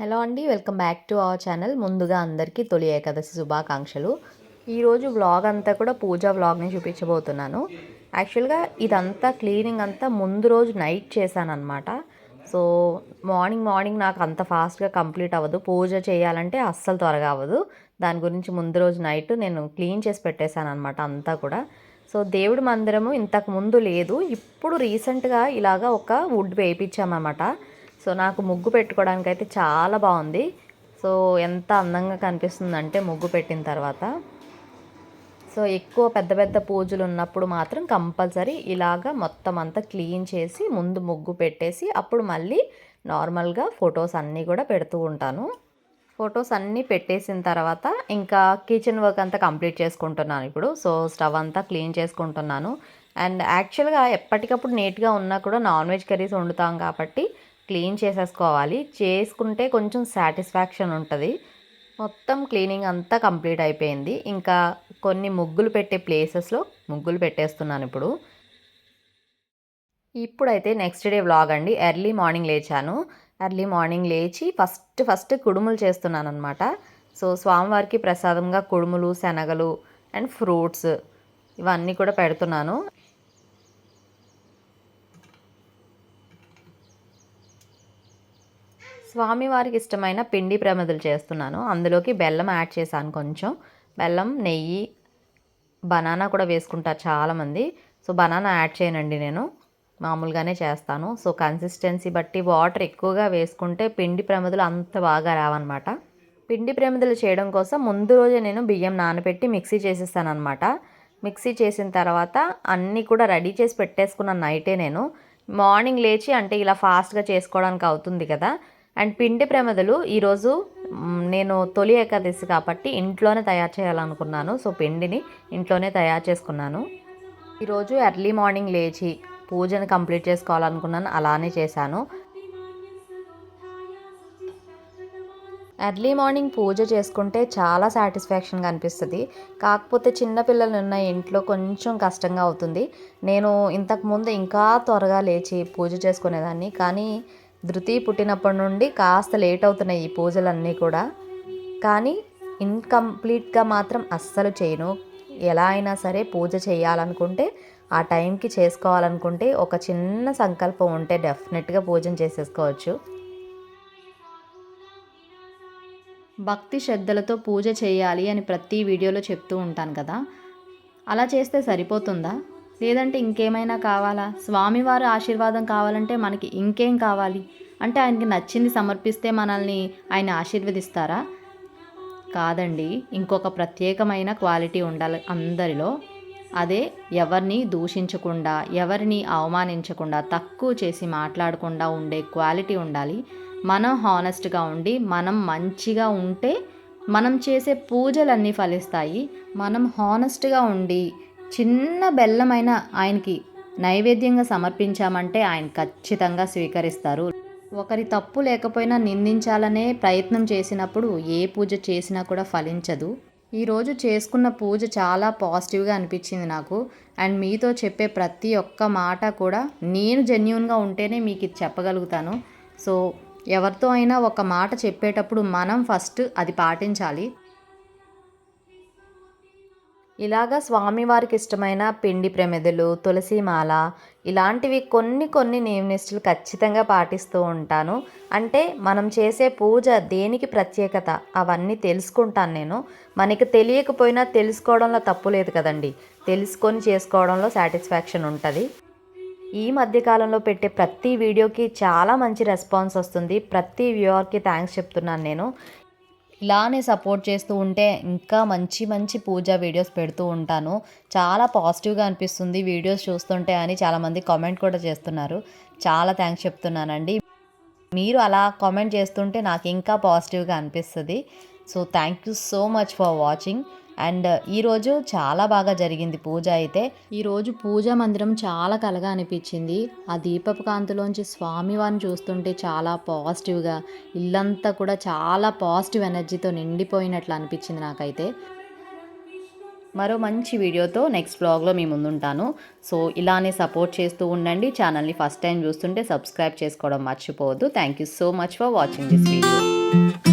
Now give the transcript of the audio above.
Hello అండి welcome back to our channel. ముందుగా అందరికీ తొలి ఏకాదశి శుభాకాంక్షలు. ఈరోజు వ్లాగ్ అంతా కూడా పూజ వ్లాగ్ని చూపించబోతున్నాను. యాక్చువల్గా ఇదంతా క్లీనింగ్ అంతా ముందు రోజు నైట్ చేశాను అనమాట సో మార్నింగ్ మార్నింగ్ నాకు అంత ఫాస్ట్గా కంప్లీట్ అవ్వదు. పూజ చేయాలంటే అస్సలు త్వరగా అవ్వదు. దాని గురించి ముందు రోజు నైట్ నేను క్లీన్ చేసి పెట్టేశాను అనమాట అంతా కూడా. సో దేవుడి మందిరము ఇంతకు ముందు లేదు. ఇప్పుడు రీసెంట్గా ఇలాగా ఒక వుడ్ వేయించామన్నమాట సో నాకు ముగ్గు పెట్టుకోవడానికి అయితే చాలా బాగుంది. సో ఎంత అందంగా కనిపిస్తుందంటే ముగ్గు పెట్టిన తర్వాత. సో ఎక్కువ పెద్ద పెద్ద పూజలు ఉన్నప్పుడు మాత్రం కంపల్సరీ ఇలాగ మొత్తం అంతా క్లీన్ చేసి ముందు ముగ్గు పెట్టేసి అప్పుడు మళ్ళీ నార్మల్గా ఫొటోస్ అన్నీ కూడా పెడుతూ ఉంటాను. ఫొటోస్ అన్నీ పెట్టేసిన తర్వాత ఇంకా కిచెన్ వర్క్ అంతా కంప్లీట్ చేసుకుంటున్నాను ఇప్పుడు. సో స్టవ్ అంతా క్లీన్ చేసుకుంటున్నాను. అండ్ యాక్చువల్గా ఎప్పటికప్పుడు నీట్గా ఉన్నా కూడా నాన్ వెజ్ కర్రీస్ వండుతాం కాబట్టి క్లీన్ చేసేసుకోవాలి. చేసుకుంటే కొంచెం సాటిస్ఫాక్షన్ ఉంటుంది. మొత్తం క్లీనింగ్ అంతా కంప్లీట్ అయిపోయింది. ఇంకా కొన్ని ముగ్గులు పెట్టే ప్లేసెస్లో ముగ్గులు పెట్టేస్తున్నాను ఇప్పుడు. ఇప్పుడైతే నెక్స్ట్ డే వ్లాగ్ అండి. ఎర్లీ మార్నింగ్ లేచాను. ఎర్లీ మార్నింగ్ లేచి ఫస్ట్ ఫస్ట్ కుడుములు చేస్తున్నాను అనమాట సో స్వామివారికి ప్రసాదంగా కుడుములు శనగలు అండ్ ఫ్రూట్స్ ఇవన్నీ కూడా పెడుతున్నాను. స్వామివారికి ఇష్టమైన పిండి ప్రమిదలు చేస్తున్నాను. అందులోకి బెల్లం యాడ్ చేశాను కొంచెం. బెల్లం నెయ్యి బనానా కూడా వేసుకుంటారు చాలామంది. సో బనానా యాడ్ చేయనండి నేను. మామూలుగానే చేస్తాను. సో కన్సిస్టెన్సీ బట్టి వాటర్ ఎక్కువగా వేసుకుంటే పిండి ప్రమిదలు అంత బాగా రావన్నమాట. పిండి ప్రమిదలు చేయడం కోసం ముందు రోజే నేను బియ్యం నానబెట్టి మిక్సీ చేసేస్తాను అనమాట మిక్సీ చేసిన తర్వాత అన్నీ కూడా రెడీ చేసి పెట్టేసుకున్న నైటే నేను. మార్నింగ్ లేచి అంటే ఇలా ఫాస్ట్గా చేసుకోవడానికి అవుతుంది కదా. అండ్ పిండి ప్రమదలు ఈరోజు నేను తొలి ఏకాదశి కాబట్టి ఇంట్లోనే తయారు చేయాలనుకున్నాను. సో పిండిని ఇంట్లోనే తయారు చేసుకున్నాను. ఈరోజు ఎర్లీ మార్నింగ్ లేచి పూజను కంప్లీట్ చేసుకోవాలనుకున్నాను. అలానే చేశాను. ఎర్లీ మార్నింగ్ పూజ చేసుకుంటే చాలా సాటిస్ఫాక్షన్గా అనిపిస్తుంది. కాకపోతే చిన్నపిల్లలు ఉన్న ఇంట్లో కొంచెం కష్టంగా అవుతుంది. నేను ఇంతకుముందు ఇంకా త్వరగా లేచి పూజ చేసుకునేదాన్ని. కానీ ధృతి పుట్టినప్పటి నుండి కాస్త లేట్ అవుతున్నాయి ఈ పూజలన్నీ కూడా. కానీ ఇన్కంప్లీట్గా మాత్రం అస్సలు చేయను. ఎలా అయినా సరే పూజ చేయాలనుకుంటే ఆ టైంకి చేసుకోవాలనుకుంటే ఒక చిన్న సంకల్పం ఉంటే డెఫినెట్గా పూజన చేసేసుకోవచ్చు. భక్తి శ్రద్ధలతో పూజ చేయాలి అని ప్రతి వీడియోలో చెప్తూ ఉంటాను కదా. అలా చేస్తే సరిపోతుందా? లేదంటే ఇంకేమైనా కావాలా? స్వామివారి ఆశీర్వాదం కావాలంటే మనకి ఇంకేం కావాలి? అంటే ఆయనకి నచ్చింది సమర్పిస్తే మనల్ని ఆయన ఆశీర్వదిస్తారా? కాదండి. ఇంకొక ప్రత్యేకమైన క్వాలిటీ ఉండాలి అందరిలో. అదే ఎవరిని దూషించకుండా ఎవరిని అవమానించకుండా తక్కువ చేసి మాట్లాడకుండా ఉండే క్వాలిటీ ఉండాలి. మనం హానెస్ట్గా ఉండి మనం మంచిగా ఉంటే మనం చేసే పూజలన్నీ ఫలిస్తాయి. మనం హానెస్ట్గా ఉండి చిన్న బెల్లమైన ఆయనకి నైవేద్యంగా సమర్పించామంటే ఆయన ఖచ్చితంగా స్వీకరిస్తారు. ఒకరి తప్పు లేకపోయినా నిందించాలనే ప్రయత్నం చేసినప్పుడు ఏ పూజ చేసినా కూడా ఫలించదు. ఈరోజు చేసుకున్న పూజ చాలా పాజిటివ్గా అనిపించింది నాకు. అండ్ మీతో చెప్పే ప్రతి ఒక్క మాట కూడా నేను జెన్యున్గా ఉంటేనే మీకు ఇది చెప్పగలుగుతాను. సో ఎవరితో అయినా ఒక మాట చెప్పేటప్పుడు మనం ఫస్ట్ అది పాటించాలి. ఇలాగా స్వామివారికి ఇష్టమైన పిండి ప్రమిదలు తులసిమాల ఇలాంటివి కొన్ని కొన్ని నియమనిష్టలు ఖచ్చితంగా పాటిస్తూ ఉంటాను. అంటే మనం చేసే పూజ దేనికి ప్రత్యేకత? అవన్నీ తెలుసుకుంటాను నేను. మనకి తెలియకపోయినా తెలుసుకోవడంలో తప్పు లేదు కదండి. తెలుసుకొని చేసుకోవడంలో సాటిస్ఫాక్షన్ ఉంటుంది. ఈ మధ్యకాలంలో పెట్టే ప్రతి వీడియోకి చాలా మంచి రెస్పాన్స్ వస్తుంది. ప్రతి వ్యూవర్కి థ్యాంక్స్ చెప్తున్నాను నేను. ఇలానే సపోర్ట్ చేస్తూ ఉంటే ఇంకా మంచి మంచి పూజా వీడియోస్ పెడుతూ ఉంటాను. చాలా పాజిటివ్గా అనిపిస్తుంది వీడియోస్ చూస్తుంటే అని చాలామంది కామెంట్ కూడా చేస్తున్నారు. చాలా థ్యాంక్స్ చెప్తున్నానండి. మీరు అలా కామెంట్ చేస్తుంటే నాకు ఇంకా పాజిటివ్గా అనిపిస్తుంది. So thank you so much for watching. And ఈరోజు చాలా బాగా జరిగింది పూజ అయితే. ఈరోజు పూజా మందిరం చాలా కలగా అనిపించింది. ఆ దీపపు కాంతిలోంచి స్వామివారిని చూస్తుంటే చాలా పాజిటివ్గా ఇల్లంతా కూడా చాలా పాజిటివ్ ఎనర్జీతో నిండిపోయినట్లు అనిపించింది నాకైతే. మరో మంచి వీడియోతో నెక్స్ట్ బ్లాగ్లో మీ ముందుంటాను. సో ఇలానే సపోర్ట్ చేస్తూ ఉండండి. ఛానల్ని ఫస్ట్ టైం చూస్తుంటే సబ్స్క్రైబ్ చేసుకోవడం మర్చిపోవద్దు. Thank you so much for watching this video